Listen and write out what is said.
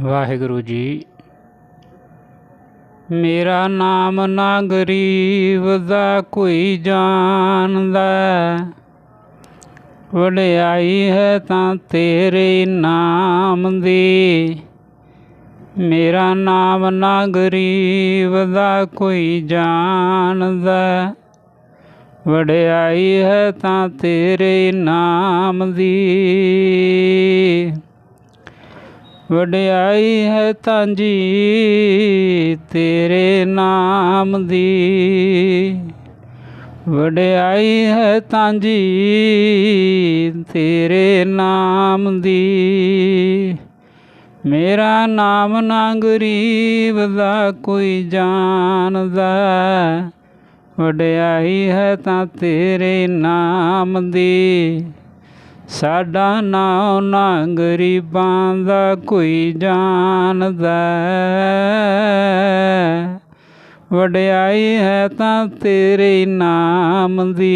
ਵਾਹਿਗੁਰੂ ਜੀ। ਮੇਰਾ ਨਾਮ ਨਾ ਗਰੀਬ ਦਾ ਕੋਈ ਜਾਣਦਾ। ਵਡਿਆਈ ਹੈ ਤਾਂ ਤੇਰੇ ਨਾਮ ਦੀ। ਮੇਰਾ ਨਾਮ ਨਾ ਗਰੀਬ ਦਾ ਕੋਈ ਜਾਣਦਾ। ਵਡਿਆਈ ਹੈ ਤਾਂ ਤੇਰੇ ਨਾਮ ਦੀ। ਵਡਿਆਈ ਹੈ ਤਾਂ ਜੀ ਤੇਰੇ ਨਾਮ ਦੀ। ਵਡਿਆਈ ਹੈ ਤਾਂ ਜੀ ਤੇਰੇ ਨਾਮ ਦੀ। ਮੇਰਾ ਨਾਮ ਨਾ ਗਰੀਬ ਦਾ ਕੋਈ ਜਾਣਦਾ। ਵਡਿਆਈ ਹੈ ਤਾਂ ਤੇਰੇ ਨਾਮ ਦੀ। ਸਾਡਾ ਨਾਂ ਨਾ ਗਰੀਬਾਂ ਦਾ ਕੋਈ ਜਾਣਦਾ। ਵਡਿਆਈ ਹੈ ਤਾਂ ਤੇਰੇ ਨਾਮ ਦੀ।